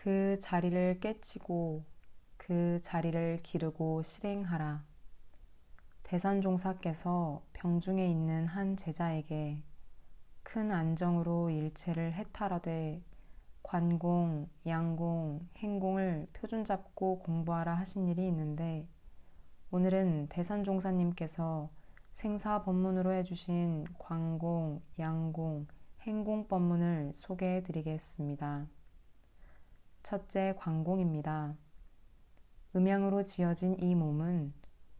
그 자리를 깨치고 그 자리를 기르고 실행하라. 대산종사께서 병중에 있는 한 제자에게 큰 안정으로 일체를 해탈하되 관공, 양공, 행공을 표준 잡고 공부하라 하신 일이 있는데 오늘은 대산종사님께서 생사 법문으로 해주신 관공, 양공, 행공 법문을 소개해 드리겠습니다. 첫째 관공입니다. 음양으로 지어진 이 몸은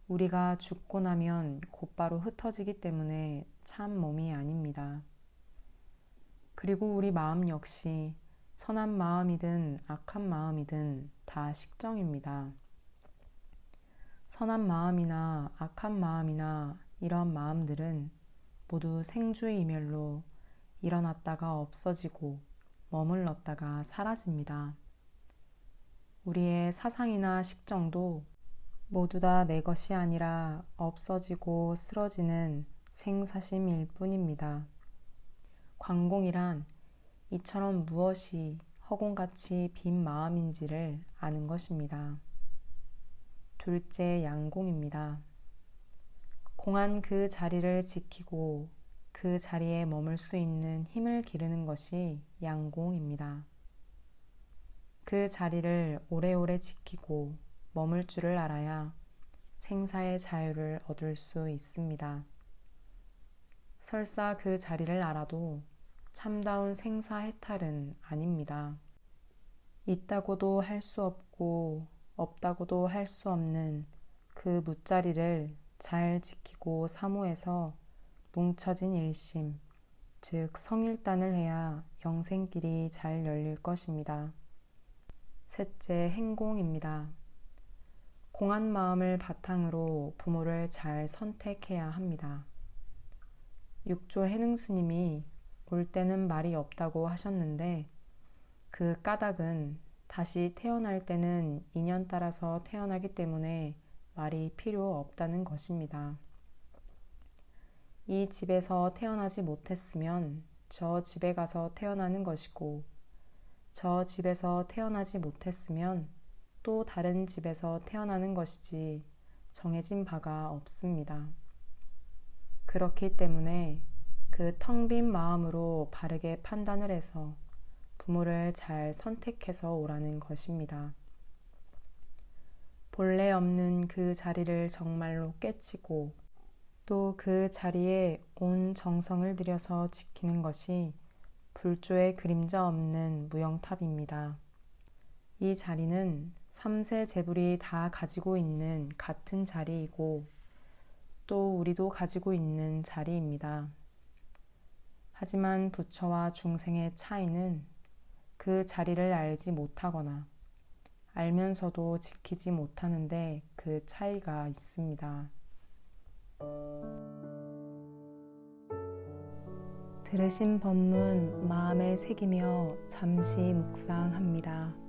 우리가 죽고 나면 곧바로 흩어지기 때문에 참 몸이 아닙니다. 그리고 우리 마음 역시 선한 마음이든 악한 마음이든 다 식정입니다. 선한 마음이나 악한 마음이나 이런 마음들은 모두 생주이멸로 일어났다가 없어지고 머물렀다가 사라집니다. 우리의 사상이나 식정도 모두 다 내 것이 아니라 없어지고 쓰러지는 생사심일 뿐입니다. 관공이란 이처럼 무엇이 허공같이 빈 마음인지를 아는 것입니다. 둘째 양공입니다. 공한 그 자리를 지키고 그 자리에 머물 수 있는 힘을 기르는 것이 양공입니다. 그 자리를 오래오래 지키고 머물 줄을 알아야 생사의 자유를 얻을 수 있습니다. 설사 그 자리를 알아도 참다운 생사 해탈은 아닙니다. 있다고도 할 수 없고 없다고도 할 수 없는 그 무자리를 잘 지키고 사모해서 뭉쳐진 일심, 즉 성일단을 해야 영생길이 잘 열릴 것입니다. 셋째, 행공입니다. 공한 마음을 바탕으로 부모를 잘 선택해야 합니다. 육조 해능 스님이 올 때는 말이 없다고 하셨는데 그 까닭은 다시 태어날 때는 인연 따라서 태어나기 때문에 말이 필요 없다는 것입니다. 이 집에서 태어나지 못했으면 저 집에 가서 태어나는 것이고, 저 집에서 태어나지 못했으면 또 다른 집에서 태어나는 것이지 정해진 바가 없습니다. 그렇기 때문에 그 텅 빈 마음으로 바르게 판단을 해서 부모를 잘 선택해서 오라는 것입니다. 본래 없는 그 자리를 정말로 깨치고 또 그 자리에 온 정성을 들여서 지키는 것이 불조의 그림자 없는 무영탑입니다. 이 자리는 삼세 제불이 다 가지고 있는 같은 자리이고 또 우리도 가지고 있는 자리입니다. 하지만 부처와 중생의 차이는 그 자리를 알지 못하거나 알면서도 지키지 못하는데 그 차이가 있습니다. 들으신 법문 마음에 새기며 잠시 묵상합니다.